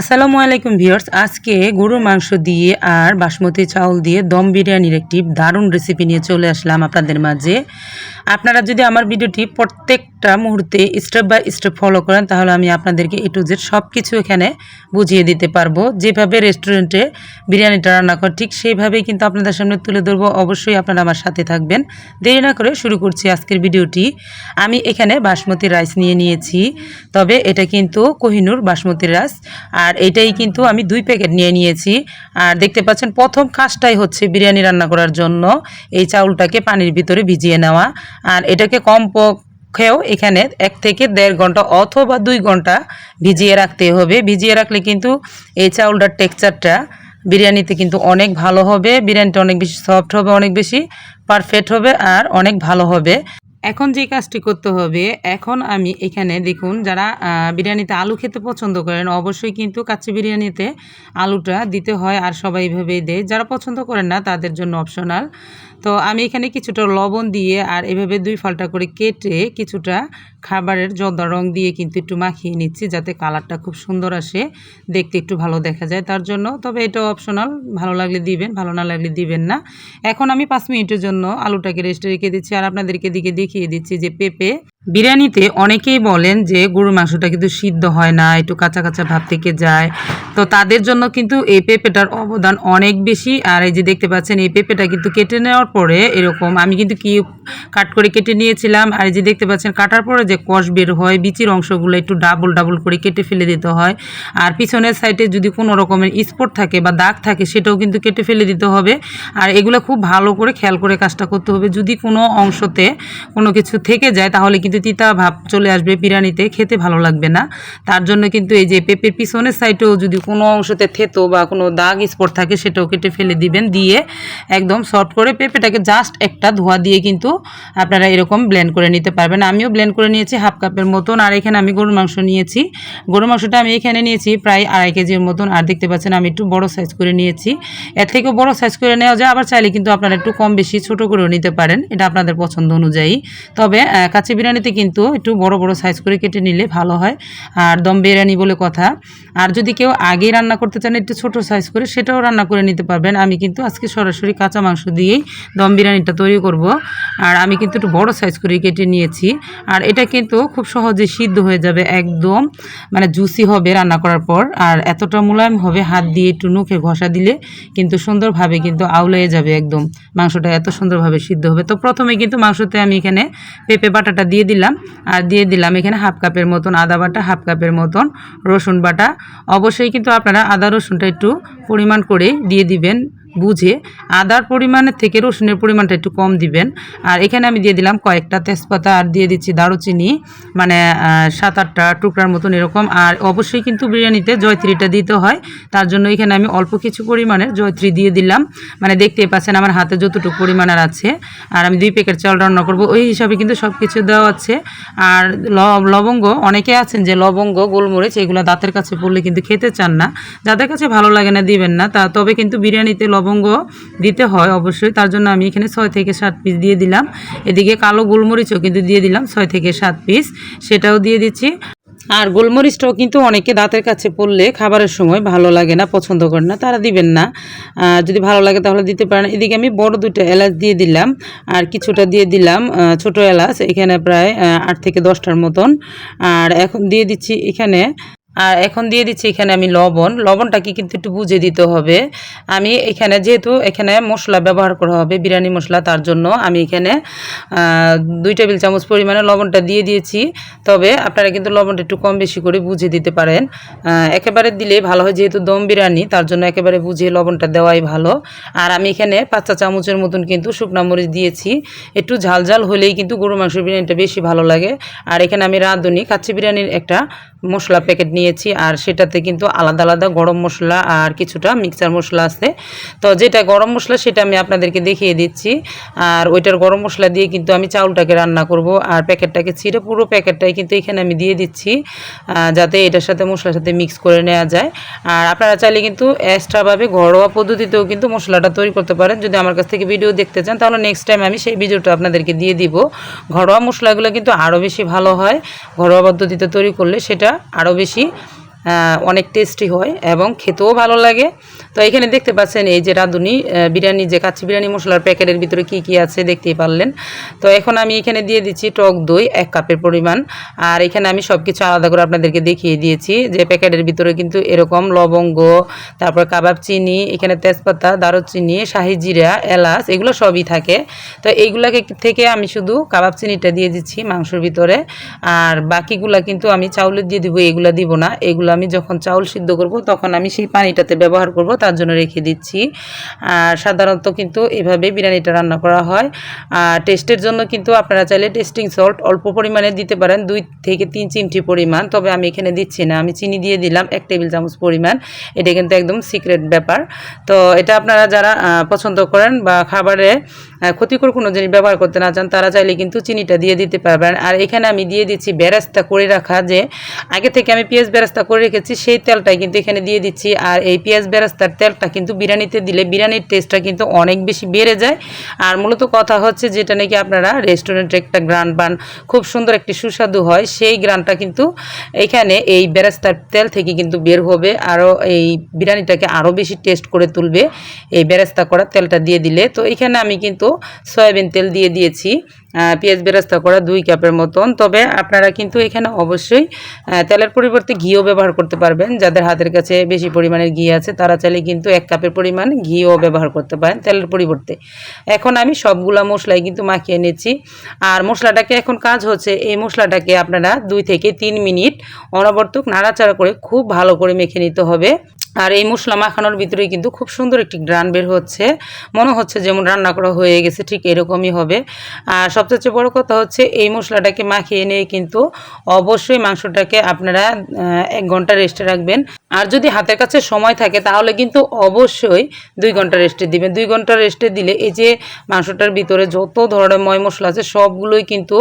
আসসালামু আলাইকুম ভিউয়ার্স, আজকে গরুর মাংস দিয়ে আর বাসমতি চাউল দিয়ে দম বিরিয়ানির একটি দারুণ রেসিপি নিয়ে চলে আসলাম আপনাদের মাঝে। আপনারা যদি আমার ভিডিওটি প্রত্যেকটা মুহূর্তে স্টেপ বাই স্টেপ ফলো করেন, তাহলে আমি আপনাদেরকে এ টু জেড সব কিছু এখানে বুঝিয়ে দিতে পারব। যেভাবে রেস্টুরেন্টে বিরিয়ানিটা রান্না করে, ঠিক সেইভাবেই কিন্তু আপনাদের সামনে তুলে ধরবো। অবশ্যই আপনারা আমার সাথে থাকবেন। দেরি না করে শুরু করছি আজকের ভিডিওটি। আমি এখানে বাসমতি রাইস নিয়ে নিয়েছি, তবে এটা কিন্তু কোহিনুর বাসমতি রাইস আর এটাই কিন্তু আমি দুই প্যাকেট নিয়ে নিয়েছি। আর দেখতে পাচ্ছেন, প্রথম কাজটাই হচ্ছে বিরিয়ানি রান্না করার জন্য এই চাউলটাকে পানির ভিতরে ভিজিয়ে নেওয়া। আর এটাকে কম পক্ষেও এখানে এক থেকে দেড় ঘণ্টা অথবা দুই ঘণ্টা ভিজিয়ে রাখতে হবে। ভিজিয়ে রাখলে কিন্তু এই চাউলটার টেক্সচারটা বিরিয়ানিতে কিন্তু অনেক ভালো হবে, বিরিয়ানিটা অনেক বেশি সফট হবে, অনেক বেশি পারফেক্ট হবে আর অনেক ভালো হবে। এখন যে কাজটি করতে হবে, এখন আমি এখানে দেখুন যারা বিরিয়ানিতে আলু খেতে পছন্দ করেন, অবশ্যই কিন্তু কাচ্চি বিরিয়ানিতে আলুটা দিতে হয় আর সবাই এইভাবেই দেয়। যারা পছন্দ করেন না, তাদের জন্য অপশনাল তো আমি এখানে কিছুটা লবণ দিয়ে আর এভাবে দুই ফালটা করে কেটে কিছুটা খাবারের জর্দা রং দিয়ে কিন্তু একটু মাখিয়ে নিচ্ছি যাতে কালারটা খুব সুন্দর আসে, দেখতে একটু ভালো দেখা যায় তার জন্য। তবে এটা অপশনাল ভালো লাগলে দিবেন, ভালো না লাগলে দিবেন না। এখন আমি পাঁচ মিনিটের জন্য আলুটাকে রেস্টে রেখে দিচ্ছি আর আপনাদেরকে দিকে দেখিয়ে দিচ্ছি যে পেঁপে বিরিয়ানিতে অনেকেই বলেন যে গরুর মাংসটা কিন্তু সিদ্ধ হয় না, একটু কাঁচা কাঁচা ভাব থেকে যায়। তো তাদের জন্য কিন্তু এই পেঁপেটার অবদান অনেক বেশি। আর এই যে দেখতে পাচ্ছেন, এই পেঁপেটা কিন্তু কেটে নেওয়ার পরে এরকম আমি কিন্তু কি কাট করে কেটে নিয়েছিলাম। আর এই যে দেখতে পাচ্ছেন, কাটার পরে যে কষ বের হয়, বিচির অংশগুলো একটু ডাবল ডাবল করে কেটে ফেলে দিতে হয়। আর পিছনের সাইডে যদি কোনো রকমের স্পট থাকে বা দাগ থাকে, সেটাও কিন্তু কেটে ফেলে দিতে হবে। আর এগুলো খুব ভালো করে খেয়াল করে কাজটা করতে হবে। যদি কোনো অংশতে কোনো কিছু থেকে যায়, তাহলে কিন্তু তিতা ভাব চলে আসবে বিরিয়ানিতে খেতে ভালো লাগবে না। তার জন্য কিন্তু এই যে পেঁপের পিছনের সাইডেও যদি কোনো অংশতে থেতো বা কোনো দাগ স্পট থাকে সেটাও কেটে ফেলে দিবেন। দিয়ে একদম সফট করে পেঁপেটাকে জাস্ট একটা ধোয়া দিয়ে কিন্তু আপনারা এরকম ব্লেন্ড করে নিতে পারবেন। আমিও ব্লেন্ড করে নিয়েছি হাফ কাপের মতন। আর এখানে আমি গরুর মাংস নিয়েছি। গরুর মাংসটা আমি এখানে নিয়েছি প্রায় আড়াই কেজির মতন। আর দেখতে পাচ্ছেন আমি একটু বড় সাইজ করে নিয়েছি। এর থেকেও বড় সাইজ করে নেওয়া যায়। আবার চাইলে কিন্তু আপনারা একটু কম বেশি ছোট করেও নিতে পারেন। এটা আপনাদের পছন্দ অনুযায়ী। তবে আহ, কাচ্চি বিরিয়ানিতে কিন্তু একটু বড় বড় সাইজ করে কেটে নিলে ভালো হয়। আর দম বিরিয়ানি বলে কথা। আর যদি কেউ আগে রান্না করতে চান একটু ছোট সাইজ করে, সেটাও রান্না করে নিতে পারবেন। আমি কিন্তু আজকে সরাসরি কাঁচা মাংস দিয়েই দম বিরিয়ানিটা তৈরি করব। আর আমি কিন্তু একটু বড় সাইজ করে কেটে নিয়েছি। আর এটা কিন্তু খুব সহজে সিদ্ধ হয়ে যাবে একদম মানে জুসি হবে রান্না করার পর। আর এতটা মোলায়েম হবে, হাত দিয়ে একটু নুখে ঘষা দিলে কিন্তু সুন্দরভাবে কিন্তু আউলে যাবে একদম। মাংসটা এত সুন্দরভাবে সিদ্ধ হবে। তো প্রথমে কিন্তু মাংসতে আমি এখানে পেঁপে বাটাটা দিয়ে দিলাম আর দিয়ে দিলাম এখানে হাফ কাপের মতন আদা বাটা, হাফ কাপের মতন রসুন বাটা। অবশ্যই কিন্তু আপনারা আদা রসুনটা একটু পরিমাণ করে দিয়ে দিবেন। বুঝে আদার পরিমাণের থেকে রসুনের পরিমাণটা একটু কম দিবেন। আর এখানে আমি দিয়ে দিলাম কয়েকটা তেজপাতা আর দিয়ে দিচ্ছি দারুচিনি মানে সাত আটটা টুকরার মতন এরকম। আর অবশ্যই কিন্তু বিরিয়ানিতে জয়ত্রীটা দিতে হয়। তার জন্য এখানে আমি অল্প কিছু পরিমাণের জয়ত্রী দিয়ে দিলাম। মানে দেখতেই পাচ্ছেন আমার হাতে যতটুকু পরিমাণের আছে। আর আমি দুই প্যাকেট চাল রান্না করব। ওই হিসাবে কিন্তু সব কিছু দেওয়া আছে। আর লবঙ্গ, অনেকে আছেন যে লবঙ্গ, গোলমরিচ, এগুলো দাঁতের কাছে পড়লে কিন্তু খেতে চান না। যাদের কাছে ভালো লাগে না দিবেন না। তা, তবে কিন্তু বিরিয়ানিতে লবঙ্গ দিতে হয় অবশ্যই। তার জন্য আমি এখানে ছয় থেকে সাত পিস দিয়ে দিলাম। এদিকে কালো গোলমরিচও কিন্তু দিয়ে দিলাম, ছয় থেকে সাত পিস সেটাও দিয়ে দিচ্ছি। আর গোলমরিচটাও কিন্তু অনেকে দাঁতের কাছে পড়লে খাবারের সময় ভালো লাগে না, পছন্দ করে না, তারা দিবেন না। যদি ভালো লাগে তাহলে দিতে পারেন। এদিকে আমি বড় দুটো এলাচ দিয়ে দিলাম, আর কিছুটা দিয়ে দিলাম ছোট এলাচ। এখানে প্রায় আট থেকে দশটার মতন। আর এখন দিয়ে দিচ্ছি এখানে আর এখন দিয়ে দিচ্ছি এখানে আমি লবণ। লবণটাকে কিন্তু একটু বুঝে দিতে হবে। আমি এখানে যেহেতু এখানে মশলা ব্যবহার করা হবে, বিরিয়ানি মশলা, তার জন্য আমি এখানে দুই টেবিল চামচ পরিমাণে লবণটা দিয়ে দিয়েছি। তবে আপনারা কিন্তু লবণটা একটু কম বেশি করে বুঝে দিতে পারেন। একেবারে দিলে ভালো হয় যেহেতু দম বিরিয়ানি, তার জন্য একেবারে বুঝিয়ে লবণটা দেওয়াই ভালো। আর আমি এখানে পাঁচ চা চামচের মতন কিন্তু শুকনা মরিচ দিয়েছি। একটু ঝাল ঝাল হলেই কিন্তু গরু মাংস বিরিয়ানিটা বেশি ভালো লাগে। আর এখানে আমি রাঁধুনি, কাচ্চি বিরিয়ানির একটা মশলা প্যাকেট নিয়েছি আর সেটাতে কিন্তু আলাদা আলাদা গরম মশলা আর কিছুটা মিক্সার মশলা আছে। তো যেটা গরম মশলা সেটা আমি আপনাদেরকে দেখিয়ে দিচ্ছি। আর ওইটার গরম মশলা দিয়ে কিন্তু আমি চাউলটাকে রান্না করব আর প্যাকেটটাকে ছিঁড়ে পুরো প্যাকেটটাই কিন্তু এখানে আমি দিয়ে দিচ্ছি যাতে এটার সাথে মশলার সাথে মিক্স করে নেওয়া যায়। আর আপনারা চাইলে কিন্তু এক্সট্রাভাবে ঘরোয়া পদ্ধতিতেও কিন্তু মশলাটা তৈরি করতে পারেন। যদি আমার কাছ থেকে ভিডিও দেখতে চান, তাহলে নেক্সট টাইম আমি সেই ভিডিওটা আপনাদেরকে দিয়ে দিব। ঘরোয়া মশলাগুলো কিন্তু আরও বেশি ভালো হয়। ঘরোয়া পদ্ধতিতে তৈরি করলে সেটা আরও বেশি অনেক টেস্টি হয় এবং খেতেও ভালো লাগে। তো এখানে দেখতে পাচ্ছেন এই যে রাঁধুনি বিরিয়ানি যে কাচ্চি বিরিয়ানি মশলার প্যাকেটের ভিতরে কি কি আছে দেখতেই পারলেন। তো এখন আমি এখানে দিয়ে দিচ্ছি টক দই এক কাপের পরিমাণ। আর এখানে আমি সব কিছু আলাদা করে আপনাদেরকে দেখিয়ে দিয়েছি যে প্যাকেটের ভিতরে কিন্তু এরকম লবঙ্গ, তারপর কাবাব চিনি, এখানে তেজপাতা, দারুচিনি, শাহি জিরা, এলাচ, এগুলো সবই থাকে। তো এইগুলাকে থেকে আমি শুধু কাবাব চিনিটা দিয়ে দিচ্ছি মাংসের ভিতরে। আর বাকিগুলা কিন্তু আমি চাউলের দিয়ে দিব, এগুলা দিব না। এগুলো আমি যখন চাউল সিদ্ধ করব, তখন আমি সেই পানিটাতে ব্যবহার করব, তার জন্য রেখে দিচ্ছি। আর সাধারণত কিন্তু এভাবে বিরিয়ানিটা রান্না করা হয়। আর টেস্টের জন্য কিন্তু আপনারা চাইলে টেস্টিং সল্ট অল্প পরিমাণে দিতে পারেন, দুই থেকে তিন চিমটি পরিমাণ। তবে আমি এখানে দিচ্ছি না, আমি চিনি দিয়ে দিলাম এক টেবিল চামচ পরিমাণ। এটা কিন্তু একদম সিক্রেট ব্যাপার। তো এটা আপনারা যারা পছন্দ করেন বা খাবারে ক্ষতিকর কোনো জিনিস ব্যবহার করতে না চান, তারা চাইলে কিন্তু চিনিটা দিয়ে দিতে পারবেন। আর এখানে আমি দিয়ে দিচ্ছি বেরাস্তা করে রাখা যে, আগে থেকে আমি পেঁয়াজ বেরাস্তা করে রেখেছি, সেই তেলটাই কিন্তু এখানে দিয়ে দিচ্ছি। আর এই পেঁয়াজ বেরাস্তার তেলটা কিন্তু বিরিয়ানিতে দিলে বিরিয়ানির টেস্টটা কিন্তু অনেক বেশি বেড়ে যায়। আর মূলত কথা হচ্ছে যেটা নাকি আপনারা রেস্টুরেন্টে একটা গ্রান পান, খুব সুন্দর একটি সুস্বাদু হয়, সেই গ্রানটা কিন্তু এখানে এই বেরাস্তার তেল থেকে কিন্তু বের হবে, আরও এই বিরিয়ানিটাকে আরও বেশি টেস্ট করে তুলবে, এই বেরাস্তা করা তেলটা দিয়ে দিলে। তো এখানে আমি কিন্তু সয়াবিন তেল দিয়ে দিয়েছি পেঁয়াজ বেরাস্তা করা দুই কাপের মতন। তবে আপনারা কিন্তু এখানে অবশ্যই তেলের পরিবর্তে ঘিও ব্যবহার করতে পারবেন। যাদের হাতের কাছে বেশি পরিমাণের ঘি আছে, তারা চাইলে কিন্তু এক কাপের পরিমাণ ঘিও ব্যবহার করতে পারেন তেলের পরিবর্তে। এখন আমি সবগুলা মশলাই কিন্তু মাখিয়ে নিচ্ছি। আর মশলাটাকে এখন কাজ হচ্ছে, এই মশলাটাকে আপনারা দুই থেকে তিন মিনিট অনবর্তক নাড়াচাড়া করে খুব ভালো করে মেখে নিতে হবে। আর এই মশলা মাখানোর ভিতরেই কিন্তু খুব সুন্দর একটি গ্রান বের হচ্ছে। মনে হচ্ছে যেমন রান্না করা হয়ে গেছে, ঠিক এরকমই হবে। আর সবচেয়ে বড় কথা হচ্ছে, এই মশলাটাকে মাখিয়ে নিয়ে কিন্তু অবশ্যই মাংসটাকে আপনারা এক ঘণ্টা রেস্টে রাখবেন। আর যদি হাতের কাছে সময় থাকে, তাহলে কিন্তু অবশ্যই দুই ঘণ্টা রেস্টে দিবেন। দুই ঘণ্টা রেস্টে দিলে এই যে মাংসটার ভিতরে যত ধরনের ময় মশলা আছে, সবগুলোই কিন্তু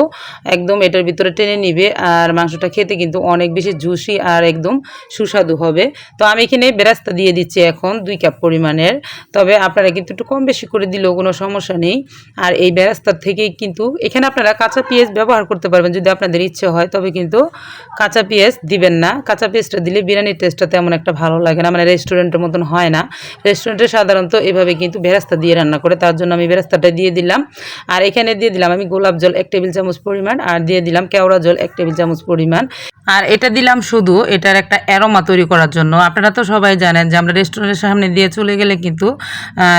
একদম এটার ভিতরে টেনে নিবে আর মাংসটা খেতে কিন্তু অনেক বেশি জুসি আর একদম সুস্বাদু হবে। তো আমি এখানে বেরাস্তা দিয়ে দিচ্ছি এখন দুই কাপ পরিমাণের। তবে আপনারা কিন্তু একটু কম বেশি করে দিলেও কোনো সমস্যা নেই। আর এই বেরাস্তার থেকেই কিন্তু এখানে আপনারা কাঁচা পেঁয়াজ ব্যবহার করতে পারবেন যদি আপনাদের ইচ্ছে হয়, তবে কিন্তু কাঁচা পেঁয়াজ দিবেন না। কাঁচা পেঁয়াজটা দিলে বিরিয়ানির টেস্টটা তেমন একটা ভালো লাগে না। মানে রেস্টুরেন্টের মতন হয় না। রেস্টুরেন্টে সাধারণত এভাবে কিন্তু বেরাস্তা দিয়ে রান্না করে। তার জন্য আমি বেরাস্তাটা দিয়ে দিলাম। আর এখানে দিয়ে দিলাম আমি গোলাপ জল এক টেবিল চামচ পরিমাণ। আর দিয়ে দিলাম কেওড়া জল এক টেবিল চামচ পরিমাণ। আর এটা দিলাম শুধু, এটার একটা অ্যারোমা তৈরি করার জন্য। আপনারা তো সবাই জানেন যে আমরা রেস্টুরেন্টের সামনে দিয়ে চলে গেলে কিন্তু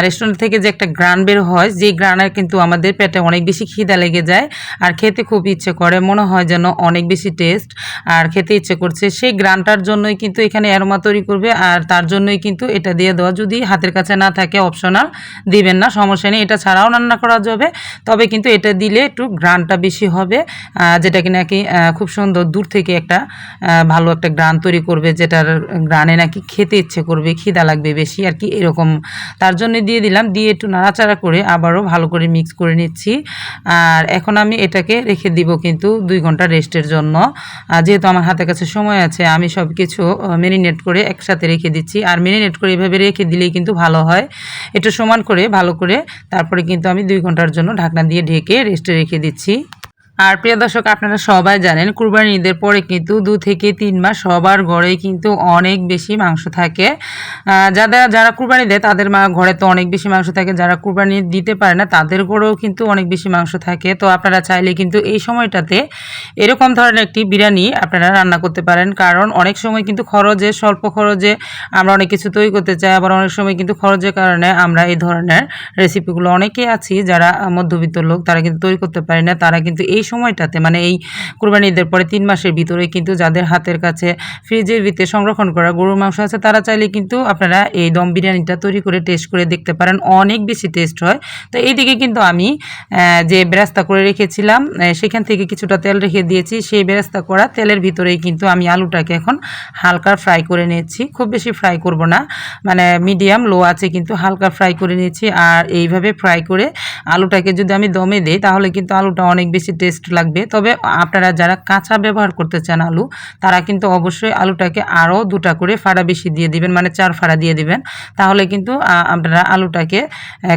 রেস্টুরেন্ট থেকে যে একটা গ্রান বের হয় যে গ্রানের কিন্তু আমাদের পেটে অনেক বেশি খিদা লেগে যায় আর খেতে খুব ইচ্ছে করে, মনে হয় যেন অনেক বেশি টেস্ট আর খেতে ইচ্ছে করছে। সেই গ্রানটার জন্যই কিন্তু এখানে অ্যারোমা তৈরি করবে আর তার জন্যই কিন্তু এটা দিয়ে দেওয়া। যদি হাতের কাছে না থাকে অপশনাল দিবেন না, সমস্যা নেই। এটা ছাড়াও রান্না করা যাবে, তবে কিন্তু এটা দিলে একটু গ্রানটা বেশি হবে যেটা কি নাকি খুব সুন্দর দূর থেকে একটা আহ, ভালো একটা গ্রান তৈরি করবে যেটার গ্রানে নাকি খেতে ইচ্ছে করবে খিদা লাগবে বেশি আর কি এরকম। তার জন্য দিয়ে দিলাম দিয়ে একটু নাড়াচাড়া করে আবারও ভালো করে মিক্স করে নিচ্ছি। আর এখন আমি এটাকে রেখে দিব কিন্তু দুই ঘণ্টা রেস্টের জন্য। যেহেতু আমার হাতের কাছে সময় আছে আমি সব কিছু মেরিনেট করে একসাথে রেখে দিচ্ছি। আর মেরিনেট করে এভাবে রেখে দিলেই কিন্তু ভালো হয়। একটু সমান করে ভালো করে তারপরে কিন্তু আমি দুই ঘণ্টার জন্য ঢাকনা দিয়ে ঢেকে রেস্টে রেখে দিচ্ছি। আর প্রিয় দর্শক, আপনারা সবাই জানেন কুরবানি ঈদের পরে কিন্তু দু থেকে তিন মাস সবার ঘরেই কিন্তু অনেক বেশি মাংস থাকে। যাদের যারা কুরবানি দেয়, তাদের মা ঘরে তো অনেক বেশি মাংস থাকে। যারা কুরবানি দিতে পারে না, তাদের ঘরেও কিন্তু অনেক বেশি মাংস থাকে। তো আপনারা চাইলে কিন্তু এই সময়টাতে এরকম ধরনের একটি বিরিয়ানি আপনারা রান্না করতে পারেন। কারণ অনেক সময় কিন্তু খরচে, স্বল্প খরচে আমরা অনেক কিছু তৈরি করতে চাই। আবার অনেক সময় কিন্তু খরচের কারণে আমরা এই ধরনের রেসিপিগুলো অনেকেই আছি, যারা মধ্যবিত্ত লোক, তারা কিন্তু তৈরি করতে পারে না। তারা কিন্তু এই সময়টাতে মানে এই কুরবানি ঈদের পরে তিন মাসের ভিতরে কিন্তু যাদের হাতের কাছে ফ্রিজের ভিতরে সংরক্ষণ করা গরুর মাংস আছে, তারা চাইলে কিন্তু আপনারা এই দম বিরিয়ানিটা তৈরি করে টেস্ট করে দেখতে পারেন। অনেক বেশি টেস্ট হয়। তো এইদিকে কিন্তু আমি যে বেরাস্তা করে রেখেছিলাম সেখান থেকে কিছুটা তেল রেখে দিয়েছি। সেই বেরাস্তা করা তেলের ভিতরেই কিন্তু আমি আলুটাকে এখন হালকা ফ্রাই করে নিয়েছি। খুব বেশি ফ্রাই করব না। মানে মিডিয়াম লো আছে কিন্তু হালকা ফ্রাই করে নিয়েছি। আর এইভাবে ফ্রাই করে আলুটাকে যদি আমি দমে দিই, তাহলে কিন্তু আলুটা অনেক বেশি টেস্ট টেস্ট লাগবে। তবে আপনারা যারা কাঁচা ব্যবহার করতে চান আলু, তারা কিন্তু অবশ্যই আলুটাকে আরও দুটা করে ফাড়া বেশি দিয়ে দিবেন মানে চার ফাড়া দিয়ে দিবেন। তাহলে কিন্তু আপনারা আলুটাকে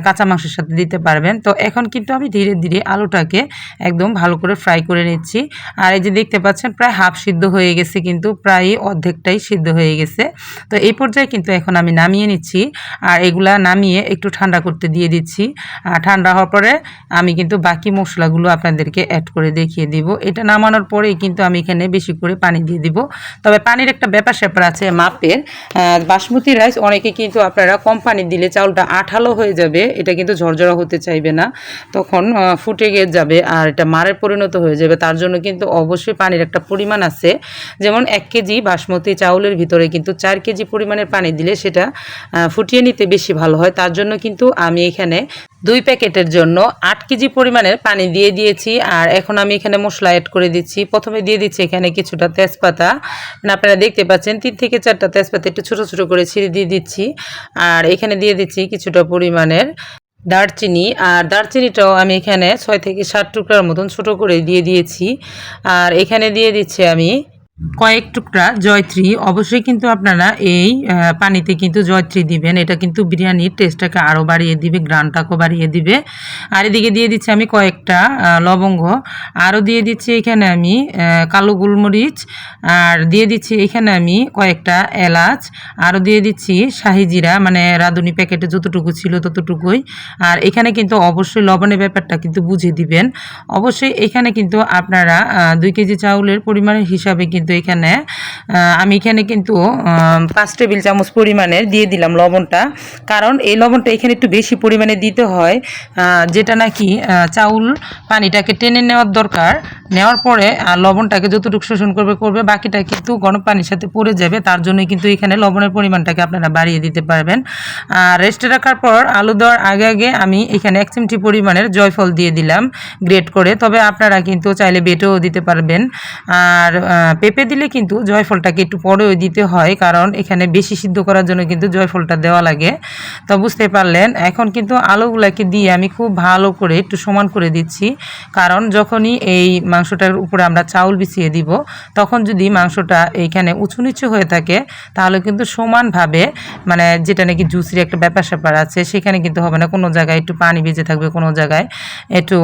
কাঁচা মাংসের সাথে দিতে পারবেন। তো এখন কিন্তু আমি ধীরে ধীরে আলুটাকে একদম ভালো করে ফ্রাই করে নিচ্ছি। আর এই যে দেখতে পাচ্ছেন, প্রায় হাফ সিদ্ধ হয়ে গেছে কিন্তু, প্রায় অর্ধেকটাই সিদ্ধ হয়ে গেছে। তো এই পর্যায়ে কিন্তু এখন আমি নামিয়ে নিচ্ছি। আর এগুলা নামিয়ে একটু ঠান্ডা করতে দিয়ে দিচ্ছি। আর ঠান্ডা হওয়ার পরে আমি কিন্তু বাকি মশলাগুলো আপনাদেরকে অ্যাড করে দেখিয়ে দিব। এটা নামানোর পরেই কিন্তু আমি এখানে বেশি করে পানি দিয়ে দিব। তবে পানির একটা ব্যাপার স্যাপার আছে মাপের। বাসমতি রাইস অনেকে কিন্তু আপনারা কম পানি দিলে চাউলটা আঠালো হয়ে যাবে, এটা কিন্তু ঝরঝরা হতে চাইবে না। তখন ফুটে গিয়ে যাবে আর এটা মারের পরিণত হয়ে যাবে। তার জন্য কিন্তু অবশ্যই পানির একটা পরিমাণ আছে। যেমন এক কেজি বাসমতি চাউলের ভিতরে কিন্তু চার কেজি পরিমাণের পানি দিলে সেটা ফুটিয়ে নিতে বেশি ভালো হয়। তার জন্য কিন্তু আমি এখানে দুই প্যাকেটের জন্য আট কেজি পরিমাণের পানি দিয়ে দিয়েছি। আর এখন আমি এখানে মশলা অ্যাড করে দিচ্ছি। প্রথমে দিয়ে দিচ্ছি এখানে কিছুটা তেজপাতা। মানে আপনারা দেখতে পাচ্ছেন, তিন থেকে চারটা তেজপাতা একটু ছোটো ছোটো করে ছিঁড়ে দিয়ে দিচ্ছি। আর এখানে দিয়ে দিচ্ছি কিছুটা পরিমাণের দারচিনি। আর দারচিনিটাও আমি এখানে ছয় থেকে সাত টুকরার মতন ছোট করে দিয়ে দিয়েছি। আর এখানে দিয়ে দিচ্ছি আমি কয়েক টুকরা জয়ত্রী। অবশ্যই কিন্তু আপনারা এই পানিতে কিন্তু জয়ত্রী দিবেন। এটা কিন্তু বিরিয়ানির টেস্টটাকে আরও বাড়িয়ে দিবে, গ্রানটাকেও বাড়িয়ে দিবে। আর এদিকে দিয়ে দিচ্ছি আমি কয়েকটা লবঙ্গ। আরও দিয়ে দিচ্ছি এখানে আমি কালো গোলমরিচ। আর দিয়ে দিচ্ছি এখানে আমি কয়েকটা এলাচ। আরও দিয়ে দিচ্ছি শাহি জিরা মানে রাঁধুনি প্যাকেটে যতটুকু ছিল ততটুকুই। আর এখানে কিন্তু অবশ্যই লবণের ব্যাপারটা কিন্তু বুঝে দিবেন। অবশ্যই এখানে কিন্তু আপনারা দুই কেজি চাউলের পরিমাণের হিসাবে কিন্তু এখানে আমি এখানে কিন্তু পাঁচ টেবিল চামচ পরিমাণের দিয়ে দিলাম লবণটা। কারণ এই লবণটা এখানে একটু বেশি পরিমাণে দিতে হয় যেটা নাকি চাউল পানিটাকে টেনে নেওয়ার দরকার। নেওয়ার পরে আর লবণটাকে যতটুকু শোষণ করবে করবে বাকিটা কিন্তু গরম পানির সাথে পড়ে যাবে। তার জন্য কিন্তু এখানে লবণের পরিমাণটাকে আপনারা বাড়িয়ে দিতে পারবেন। আর রেস্টে রাখার পর আলু দেওয়ার আগে আগে আমি এখানে এক চিমটি পরিমাণের জয়ফল দিয়ে দিলাম গ্রেট করে। তবে আপনারা কিন্তু চাইলে বেটেও দিতে পারবেন। আর আহ, পেঁপে দিলে কিন্তু জয়ফলটাকে একটু পরেও দিতে হয়, কারণ এখানে বেশি সিদ্ধ করার জন্য কিন্তু জয়ফলটা দেওয়া লাগে। তো বুঝতে পারলেন, এখন কিন্তু আলুগুলাকে দিয়ে আমি খুব ভালো করে একটু সমান করে দিচ্ছি। কারণ যখনই এই মাংসটার উপরে আমরা চাউল বিছিয়ে দিব, তখন যদি মাংসটা এইখানে উঁচু নিচু হয়ে থাকে, তাহলে কিন্তু সমানভাবে মানে যেটা নাকি জুসির একটা ব্যাপার স্যাপার আছে, সেখানে কিন্তু হবে না। কোনো জায়গায় একটু পানি বেজে থাকবে, কোনো জায়গায় একটু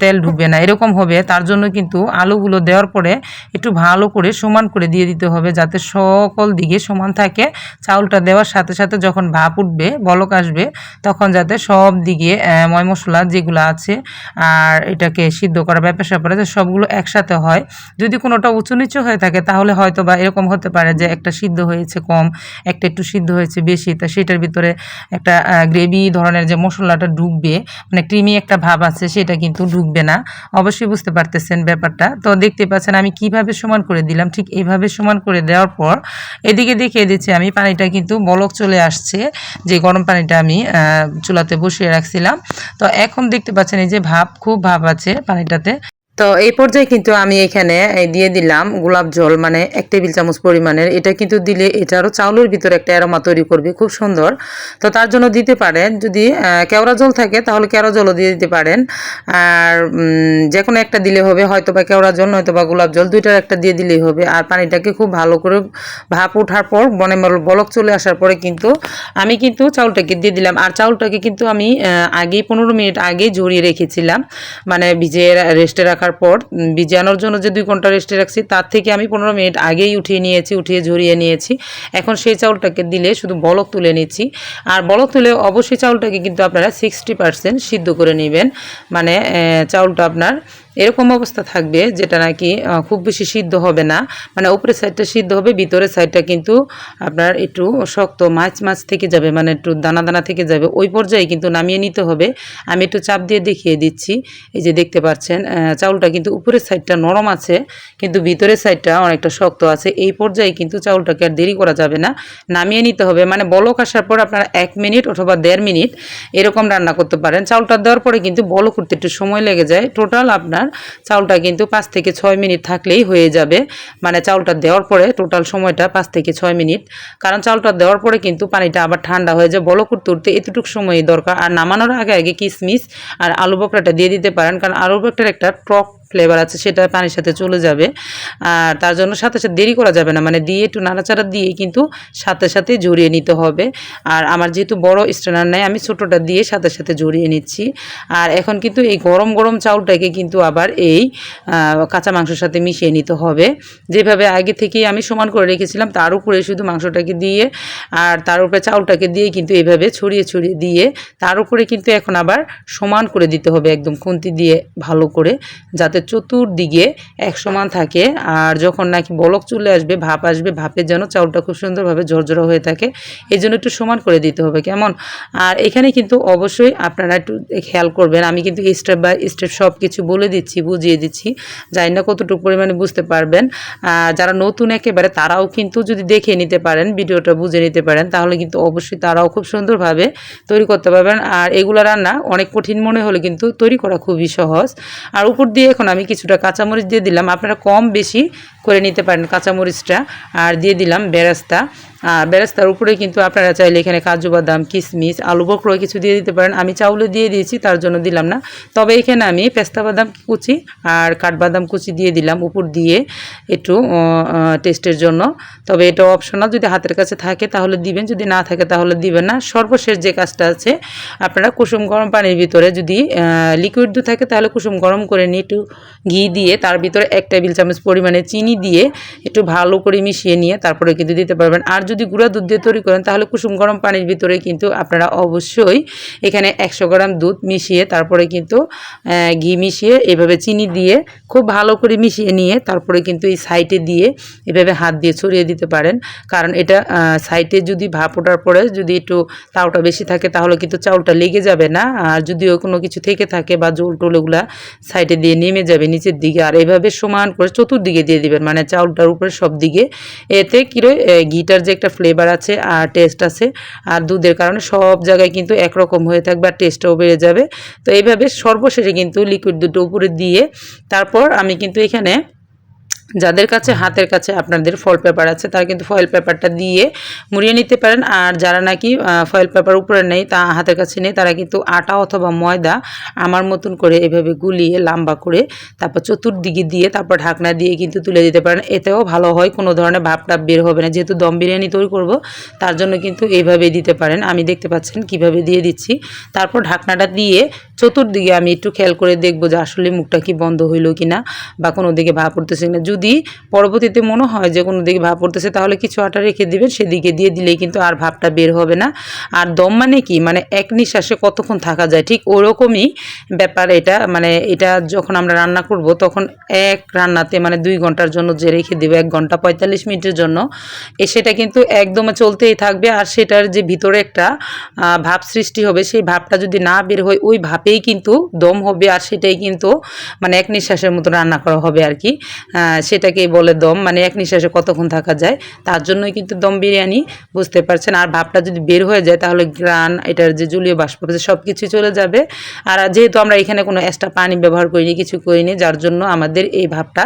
তেল ঢুকবে না, এরকম হবে। তার জন্য কিন্তু আলুগুলো দেওয়ার পরে একটু ভালো করে সমান করে দিয়ে দিতে হবে যাতে সকল দিকে সমান থাকে। চাউলটা দেওয়ার সাথে সাথে যখন ভাপ উঠবে, বলক আসবে, তখন যাতে সব দিকে ময় মশলা যেগুলো আছে, আর এটাকে সিদ্ধ করা ব্যাপার স্যাপার আছে সবগুলো একসাথে হয়, যদি কোনোটা উঁচু নিচু হয়ে থাকে, তাহলে হয়তো বা এরকম হতে পারে যে একটা সিদ্ধ হয়েছে কম, একটা একটু সিদ্ধ হয়েছে বেশি, তা সেটার ভিতরে একটা গ্রেভি ধরনের যে মশলাটা ঢুকবে মানে ক্রিমি একটা ভাব আছে, সেটা কিন্তু ঢুকবে না। অবশ্যই বুঝতে পারতেছেন ব্যাপারটা। তো দেখতে পাচ্ছেন আমি কীভাবে সমান করে দিলাম। ঠিক এইভাবে সমান করে দেওয়ার পর এদিকে দেখিয়ে দিচ্ছি আমি, পানিটা কিন্তু বলক চলে আসছে, যে গরম পানিটা আমি চুলাতে বসিয়ে রাখছিলাম। তো এখন দেখতে পাচ্ছেন এই যে ভাব, খুব ভাব আছে পানিটাতে। তো এই পর্যায়ে কিন্তু আমি এখানে দিয়ে দিলাম গোলাপ জল মানে এক টেবিল চামচ পরিমাণের। এটা কিন্তু দিলে এটা আরও চাউলের ভিতরে একটা অ্যারোমা তৈরি করবে, খুব সুন্দর। তো তার জন্য দিতে পারেন, যদি কেওড়া জল থাকে তাহলে কেওড়া জলও দিয়ে দিতে পারেন। আর যে কোনো একটা দিলে হবে হয়তো বা কেওড়া জল নয়তো বা গোলাপ জল, দুইটার একটা দিয়ে দিলেই হবে। আর পানিটাকে খুব ভালো করে ভাপ ওঠার পর, বনে বলক চলে আসার পরে কিন্তু আমি কিন্তু চাউলটাকে দিয়ে দিলাম। আর চাউলটাকে কিন্তু আমি আগেই পনেরো মিনিট আগেই ঝরিয়ে রেখেছিলাম। মানে ভিজে রেস্টে রাখার পর ভিজানোর জন্য যে দুই ঘণ্টা রেস্টে রাখছি, তার থেকে আমি পনেরো মিনিট আগেই উঠিয়ে নিয়েছি, উঠিয়ে ঝরিয়ে নিয়েছি। এখন সেই চাউলটাকে দিলে শুধু বলক তুলে নিচ্ছি। আর বলক তুলে অবশ্যই চাউলটাকে কিন্তু আপনারা সিক্সটি পার্সেন্ট সিদ্ধ করে নেবেন। মানে চাউলটা আপনার এরকম অবস্থা থাকবে যেটা নাকি খুব বেশি সিদ্ধ হবে না। মানে উপরের সাইডটা সিদ্ধ হবে, ভিতরের সাইডটা কিন্তু আপনার একটু শক্ত, মাছ মাছ থেকে যাবে মানে একটু দানা দানা থেকে যাবে। ওই পর্যায়ে কিন্তু নামিয়ে নিতে হবে। আমি একটু চাপ দিয়ে দেখিয়ে দিচ্ছি। এই যে দেখতে পাচ্ছেন চাউলটা কিন্তু উপরের সাইডটা নরম আছে, কিন্তু ভিতরের সাইডটা অনেকটা শক্ত আছে। এই পর্যায়ে কিন্তু চাউলটাকে আর দেরি করা যাবে না। নামিয়ে নিতে হবে। মানে বলক আসার পর আপনারা এক মিনিট অথবা দেড় মিনিট এরকম রান্না করতে পারেন। চাউলটা দেওয়ার পরে কিন্তু বলক করতে একটু সময় লেগে যায়। টোটাল আপনার চাউলটা কিন্তু পাঁচ থেকে ছয় মিনিট থাকলেই হয়ে যাবে। মানে চাউলটা দেওয়ার পরে টোটাল সময়টা পাঁচ থেকে ছয় মিনিট। কারণ চাউলটা দেওয়ার পরে কিন্তু পানিটা আবার ঠান্ডা হয়ে যায়। বলকুট তুলতে এতটুকু সময়ই দরকার। আর নামানোর আগে আগে কিশমিশ আর আলু বকরাটা দিয়ে দিতে পারেন। কারণ আলু বকরার একটা টক ফ্লেভার আছে, সেটা পানির সাথে চলে যাবে। আর তার জন্য সাথে সাথে দেরি করা যাবে না মানে দিয়ে একটু নাড়াচাড়া দিয়ে কিন্তু সাথে সাথে জড়িয়ে নিতে হবে। আর আমার যেহেতু বড় স্ট্রেনার নেই, আমি ছোটোটা দিয়ে সাথে সাথে জড়িয়ে নিচ্ছি। আর এখন কিন্তু এই গরম গরম চাউলটাকে কিন্তু আবার এই কাঁচা মাংসের সাথে মিশিয়ে নিতে হবে। যেভাবে আগে থেকেই আমি সমান করে রেখেছিলাম, তার উপরে শুধু মাংসটাকে দিয়ে আর তার উপরে চাউলটাকে দিয়ে কিন্তু এভাবে ছড়িয়ে ছড়িয়ে দিয়ে তার উপরে কিন্তু এখন আবার সমান করে দিতে হবে, একদম খুন্তি দিয়ে ভালো করে, যাতে চতুর্দিকে এক সমান থাকে। আর যখন নাকি বলক চলে আসবে, ভাপ আসবে, ভাপের যেন চাউলটা খুব সুন্দরভাবে ঝরঝরা হয়ে থাকে, এই জন্য একটু সমান করে দিতে হবে, কেমন? আর এখানে কিন্তু অবশ্যই আপনারা একটু খেয়াল করবেন, আমি কিন্তু স্টেপ বাই স্টেপ সব কিছু বলে দিচ্ছি, বুঝিয়ে দিচ্ছি, জানি না কতটুকু পরিমাণে বুঝতে পারবেন। যারা নতুন একেবারে, তারাও কিন্তু যদি দেখে নিতে পারেন, ভিডিওটা বুঝে নিতে পারেন, তাহলে কিন্তু অবশ্যই তারাও খুব সুন্দরভাবে তৈরি করতে পারবেন। আর এগুলো রান্না অনেক কঠিন মনে হলে কিন্তু তৈরি করা খুবই সহজ। আর উপর দিয়ে এখন আমি কিছুটা কাঁচামরিচ দিয়ে দিলাম। আপনারা কম বেশি করে নিতে পারেন কাঁচামরিচটা। আর দিয়ে দিলাম বেরাস্তা। আর বেরেস্তার উপরে কিন্তু আপনারা চাইলে এখানে কাজু বাদাম কিশমিশ আলু বকরো কিছু দিয়ে দিতে পারেন। আমি চাউলে দিয়ে দিয়েছি, তার জন্য দিলাম না। তবে এখানে আমি পেস্তা বাদাম কুচি আর কাঠবাদাম কুচি দিয়ে দিলাম উপর দিয়ে একটু টেস্টের জন্য। তবে এটা অপশনাল যদি হাতের কাছে থাকে তাহলে দিবেন, যদি না থাকে তাহলে দিবেন না। সর্বশেষ যে কাজটা আছে, আপনারা কুসুম গরম পানির ভিতরে যদি লিকুইড দুধ থাকে তাহলে কুসুম গরম করে নিয়ে একটু ঘি দিয়ে, তার ভিতরে এক টেবিল চামচ পরিমাণে চিনি দিয়ে একটু ভালো করে মিশিয়ে নিয়ে তারপরে কিন্তু দিতে পারবেন। আর যদি গুঁড়া দুধ দিয়ে তৈরি করেন, তাহলে কুসুম গরম পানির ভিতরে কিন্তু আপনারা অবশ্যই এখানে একশো গ্রাম দুধ মিশিয়ে, তারপরে কিন্তু ঘি মিশিয়ে, এভাবে চিনি দিয়ে, খুব ভালো করে মিশিয়ে নিয়ে, তারপরে কিন্তু এই সাইডে দিয়ে এভাবে হাত দিয়ে ছড়িয়ে দিতে পারেন। কারণ এটা সাইডে যদি ভাপ ওঠার পরে যদি একটু তাওটা বেশি থাকে, তাহলে কিন্তু চাউলটা লেগে যাবে না। আর যদিও কোনো কিছু থেকে থাকে বা জোল টোল ওগুলা সাইডে দিয়ে নেমে যাবে নিচের দিকে, আর এভাবে সমান করে চতুর্দিকে দিয়ে দিবেন। মানে চাউলটার উপরে সব দিকে এতে কিরো ঘিটার যে একটা ফ্লেভার আছে আর টেস্ট আছে। আর দুধের কারণে সব জায়গায় কিন্তু একরকম হয়ে থাকবে আর টেস্টটাও বেড়ে যাবে। তো এইভাবে সর্বশেষে কিন্তু লিকুইড দুটো উপরে দিয়ে তারপর আমি কিন্তু এখানে যাদের কাছে হাতের কাছে আপনাদের ফয়েল পেপার আছে তারা কিন্তু ফয়েল পেপারটা দিয়ে মুড়িয়ে নিতে পারেন। আর যারা নাকি ফয়েল পেপার উপরে নেই তা হাতের কাছে নেই তারা কিন্তু আটা অথবা ময়দা আমার মতন করে এভাবে গুলিয়ে লম্বা করে তারপর চতুর্দিকে দিয়ে তারপর ঢাকনা দিয়ে কিন্তু তুলে দিতে পারেন। এতেও ভালো হয় কোনো ধরনের ভাবটা বের হবে না। যেহেতু দম বিরিয়ানি তৈরি করব তার জন্য কিন্তু এইভাবে দিতে পারেন। আমি দেখতে পাচ্ছেন কীভাবে দিয়ে দিচ্ছি। তারপর ঢাকনাটা দিয়ে চতুর্দিকে আমি একটু খেয়াল করে দেখব যে আসলে মুখটা কি বন্ধ হইল কি না বা কোনো দিকে ভাব পড়তেছে না যদি পরবর্তীতে মনে হয় যে কোনো দিকে ভাব পড়তেছে, তাহলে কিছু আটা রেখে দিবেন, সেদিকে দিয়ে দিলেই কিন্তু আর ভাবটা বের হবে না। আর দম মানে কি? মানে এক নিঃশ্বাসে কতক্ষণ থাকা যায়? ঠিক ওরকমই ব্যাপার এটা। মানে এটা যখন আমরা রান্না করব, তখন এক রান্নাতে মানে দুই ঘণ্টার জন্য যে রেখে দেবো, এক ঘণ্টা পঁয়তাল্লিশ মিনিটের জন্য, এ সেটা কিন্তু একদম চলতেই থাকবে। আর সেটার যে ভিতরে একটা ভাব সৃষ্টি হবে, সেই ভাবটা যদি না বের হয়, ওই ভাবেই কিন্তু দম হবে, আর সেটাই কিন্তু মানে এক নিঃশ্বাসের মতো রান্না করা হবে আর কি। সেটাকেই বলে দম মানে এক নিঃশ্বাসে কতক্ষণ থাকা যায়, তার জন্যই কিন্তু দম বিরিয়ানি, বুঝতে পারছেন? আর ভাবটা যদি বের হয়ে যায়, তাহলে গ্রান এটার যে জলীয় বাষ্প সব কিছু চলে যাবে। আর যেহেতু আমরা এখানে কোনো এক্সট্রা পানি ব্যবহার করিনি, কিছু করিনি, যার জন্য আমাদের এই ভাবটা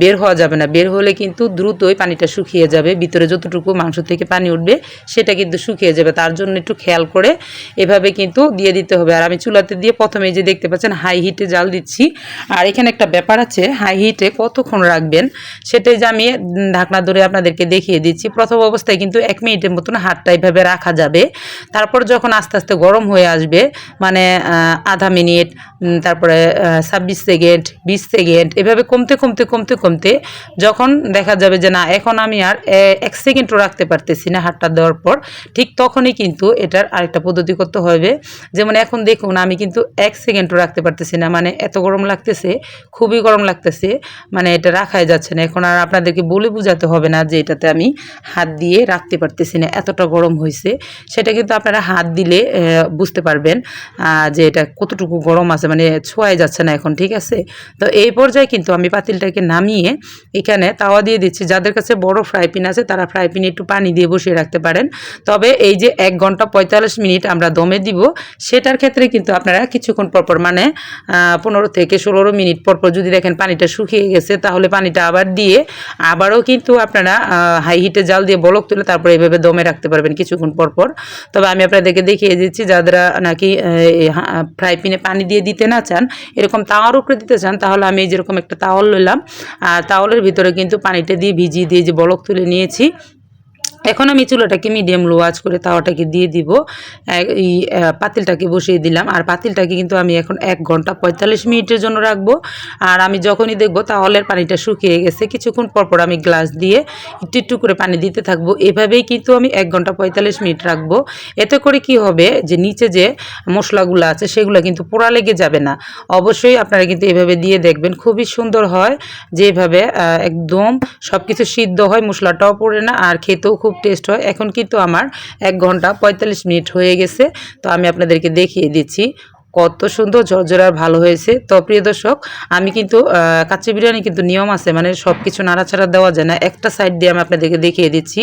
বের হওয়া যাবে না। বের হলে কিন্তু দ্রুতই পানিটা শুকিয়ে যাবে, ভিতরে যতটুকু মাংস থেকে পানি উঠবে, সেটা কিন্তু শুকিয়ে যাবে। তার জন্য একটু খেয়াল করে এভাবে কিন্তু দিয়ে দিতে হবে। আর আমি চুলাতে দিয়ে প্রথমে যে দেখতে পাচ্ছেন হাই হিটে জাল দিচ্ছি। আর এখানে একটা ব্যাপার আছে হাই হিটে কতক্ষণ রাখবেন? সেটাই যে আমি ঢাকনা ধরে আপনাদেরকে দেখিয়ে দিচ্ছি। প্রথম অবস্থায় কিন্তু এক মিনিটের মতন হাতটা এইভাবে রাখা যাবে। তারপর যখন আস্তে আস্তে গরম হয়ে আসবে মানে আধা মিনিট তারপরে ছাব্বিশ সেকেন্ড, বিশ সেকেন্ড, এভাবে কমতে কমতে কমতে কমতে যখন দেখা যাবে যে না, এখন আমি আর এক সেকেন্ডও রাখতে পারতেছি না হাতটা দেওয়ার পর, ঠিক তখনই কিন্তু এটার আরেকটা পদ্ধতি করতে হবে। যেমন এখন দেখুন, আমি কিন্তু এক সেকেন্ডও রাখতে পারতেছি না। মানে এত গরম লাগতেছে, খুবই গরম লাগতেছে। মানে এটা রাখাই যাচ্ছে না। এখন আর আপনাদেরকে বলে বোঝাতে হবে না যে এটাতে আমি হাত দিয়ে রাখতে পারতেছি না, এতটা গরম হয়েছে সেটা কিন্তু আপনারা হাত দিলে বুঝতে পারবেন যে এটা কতটুকু গরম আছে মানে ছোঁয়াই যাচ্ছে না এখন, ঠিক আছে? তো এই পর্যায়ে কিন্তু আমি পাতিলটাকে নামিয়ে এখানে তাওয়া দিয়ে দিচ্ছি। যাদের কাছে বড় ফ্রাই প্যান আছে, তারা ফ্রাই প্যানে একটু পানি দিয়ে বসিয়ে রাখতে পারেন। তবে এই যে এক ঘণ্টা পঁয়তাল্লিশ মিনিট আমরা দমে দিব, সেটার ক্ষেত্রে কিন্তু আপনারা কিছুক্ষণ পরপর মানে পনেরো থেকে ষোলো মিনিট পরপর যদি দেখেন পানিটা শুকিয়ে গেছে, তা তাহলে পানিটা আবার দিয়ে আবারও কিন্তু আপনারা হাই হিটে জাল দিয়ে বলক তুলে তারপরে এইভাবে দমে রাখতে পারবেন কিছুক্ষণ পর পর। তবে আমি আপনাদেরকে দেখিয়ে দিচ্ছি, যারা নাকি ফ্রাই প্যানে পানি দিয়ে দিতে না চান, এরকম তাওয়ার উপরে দিতে চান, তাহলে আমি যেরকম একটা তাওয়াল নিলাম। আর তাওয়ালের ভিতরে কিন্তু পানিটা দিয়ে ভিজিয়ে দিয়ে যে বলক তুলে নিয়েছি এখন আমি চুলাটাকে মিডিয়াম লো আঁচ করে তাওয়াটাকে দিয়ে দিব। এই পাতিলটাকে বসিয়ে দিলাম। আর পাতিলটাকে কিন্তু আমি এখন এক ঘণ্টা পঁয়তাল্লিশ মিনিটের জন্য রাখব। আর আমি যখনই দেখব তাহলের পানিটা শুকিয়ে গেছে কিছুক্ষণ পর পর আমি গ্লাস দিয়ে একটু একটু করে পানি দিতে থাকব। এভাবেই কিন্তু আমি এক ঘণ্টা পঁয়তাল্লিশ মিনিট রাখব। এতে করে কি হবে যে নিচে যে মশলাগুলো আছে সেগুলো কিন্তু পোড়া লেগে যাবে না। অবশ্যই আপনারা কিন্তু এভাবে দিয়ে দেখবেন খুবই সুন্দর হয়। যেভাবে আহ, একদম সব কিছু সিদ্ধ হয় মশলাটাও পড়ে না আর খেতেও খুব টেস্ট হয়। এখন কিন্তু আমার এক ঘণ্টা পঁয়তাল্লিশ মিনিট হয়ে গেছে। তো আমি আপনাদেরকে দেখিয়ে দিচ্ছি কত সুন্দর ঝরঝরা ভালো হয়েছে। তো প্রিয় দর্শক, আমি কিন্তু কাচ্চি বিরিয়ানি কিন্তু নিয়ম আছে মানে সব কিছু নাড়াচাড়া দেওয়া যায় না। একটা সাইড দিয়ে আমি আপনাদেরকে দেখিয়ে দিচ্ছি।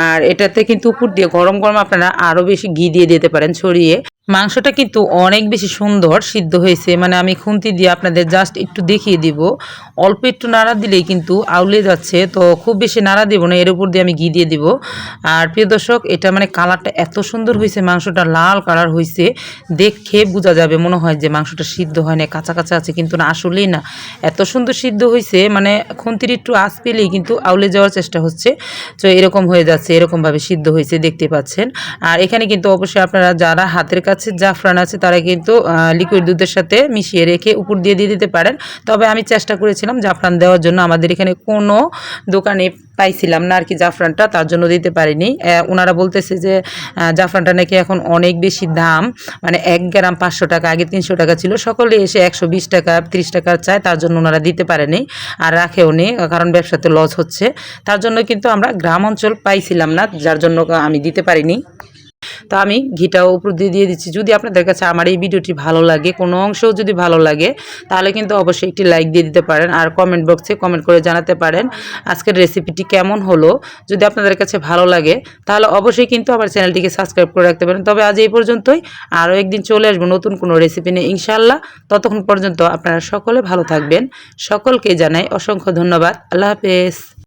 আর এটাতে কিন্তু উপর দিয়ে গরম গরম আপনারা আরও বেশি ঘি দিয়ে দিতে পারেন ছড়িয়ে। মাংসটা কিন্তু অনেক বেশি সুন্দর সিদ্ধ হয়েছে। মানে আমি খুন্তি দিয়ে আপনাদের জাস্ট একটু দেখিয়ে দিব। অল্প একটু নাড়া দিলেই কিন্তু আউলে যাচ্ছে। তো খুব বেশি নাড়া দিব না, এর উপর দিয়ে আমি ঘি দিয়ে দিব। আর প্রিয় দর্শক, এটা মানে কালারটা এত সুন্দর হয়েছে, মাংসটা লাল কালার হয়েছে। দেখে বোঝা যাবে, মনে হয় যে মাংসটা সিদ্ধ হয় না কাঁচা কাঁচা আছে, কিন্তু না, আসলেই না। এত সুন্দর সিদ্ধ হয়েছে মানে খুন্তির একটু আঁচ পেলেই কিন্তু আউলে যাওয়ার চেষ্টা হচ্ছে। তো এরকম হয়ে যাচ্ছে, এরকমভাবে সিদ্ধ হয়েছে, দেখতে পাচ্ছেন। আর এখানে কিন্তু অবশ্যই আপনারা যারা হাতের কাছে জাফরান আছে, তারা কিন্তু লিকুইড দুধের সাথে মিশিয়ে রেখে উপর দিয়ে দিয়ে দিতে পারেন। তবে আমি চেষ্টা করেছিলাম জাফরান দেওয়ার জন্য, আমাদের এখানে কোনো দোকানে পাইছিলাম না আর কি জাফরানটা, তার জন্য দিতে পারিনি। ওনারা বলতেছে যে জাফরানটা নাকি এখন অনেক বেশি দাম মানে এক গ্রাম পাঁচশো টাকা, আগে তিনশো টাকা ছিল, সকলে এসে একশো বিশ টাকা, তিরিশ টাকার চায়, তার জন্য ওনারা দিতে পারেনি আর রাখেও নি, কারণ ব্যবসাতে লস হচ্ছে। তার জন্য কিন্তু আমরা গ্রাম অঞ্চল পাইছিলাম না, যার জন্য আমি দিতে পারিনি। তো আমি ঘিটাও উপর দিয়ে দিয়ে দিচ্ছি। যদি আপনাদের কাছে আমার এই ভিডিওটি ভালো লাগে, কোনো অংশও যদি ভালো লাগে, তাহলে কিন্তু অবশ্যই একটি লাইক দিয়ে দিতে পারেন আর কমেন্ট বক্সে কমেন্ট করে জানাতে পারেন আজকের রেসিপিটি কেমন হলো। যদি আপনাদের কাছে ভালো লাগে, তাহলে অবশ্যই কিন্তু আমার চ্যানেলটিকে সাবস্ক্রাইব করে রাখতে পারেন। তবে আজ এই পর্যন্তই, আরও একদিন চলে আসব নতুন কোনো রেসিপি নিয়ে ইনশাল্লাহ ততক্ষণ পর্যন্ত আপনারা সকলে ভালো থাকবেন। সকলকে জানাই অসংখ্য ধন্যবাদ। আল্লাহ হাফেজ।